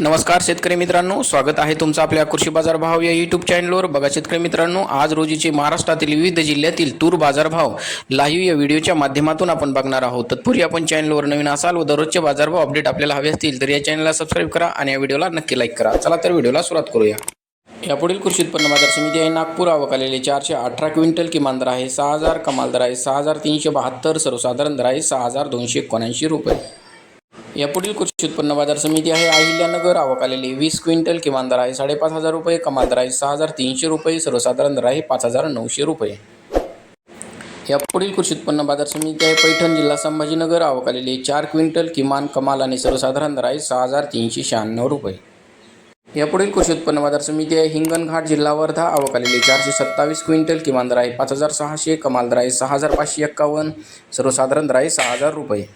नमस्कार शेतकरी मित्रांनो स्वागत आहे तुमचं आपल्या कृषी बाजार भाव या यूट्यूब चॅनलवर बघा शेतकरी मित्रांनो आज रोजीचे महाराष्ट्रातील विविध जिल्ह्यातील तूर बाजारभाव लाईव्ह या व्हिडिओच्या माध्यमातून आपण बघणार आहोत. तत्पूर्वी आपण चॅनलवर नवीन असाल व दररोजचे बाजारभाव अपडेट आपल्याला हवे असतील तर या चॅनलला सबस्क्राईब करा आणि या व्हिडिओला नक्की लाईक करा. चला तर व्हिडिओला सुरुवात करूया. यापुढील कृषी उत्पन्न बाजार समिती आहे. नागपूर आवक आलेले चारशे अठरा क्विंटल किमान दर आहे. सहा हजार कमाल दर आहे. सहा हजार तीनशे बहात्तर सर्वसाधारण दर आहे. सहा हजार दोनशे एकोणऐंशी रुपये. यापुढील कृषी उत्पन्न बाजार समिती आहे. अहिल्यानगर आवक आलेली वीस क्विंटल किमान दर आहे. साडेपाच हजार रुपये कमाल दर आहे. सहा हजार तीनशे रुपये सर्वसाधारण दर आहे पाच हजार नऊशे रुपये. यापुढील कृषी उत्पन्न बाजार समिती आहे. पैठण जिल्हा संभाजीनगर आवक आलेली चार क्विंटल किमान कमाल आणि सर्वसाधारण दर आहे सहा हजार तीनशे शहाण्णव रुपये. यापुढील कृषी उत्पन्न बाजार समिती आहे. हिंगणघाट जिल्हा वर्धा आवक आलेली चारशे सत्तावीस क्विंटल किमान दर आहे पाच हजार सहाशे कमाल दर आहे सहा हजार पाचशे एक्कावन्न सर्वसाधारण दर आहे सहा हजार रुपये.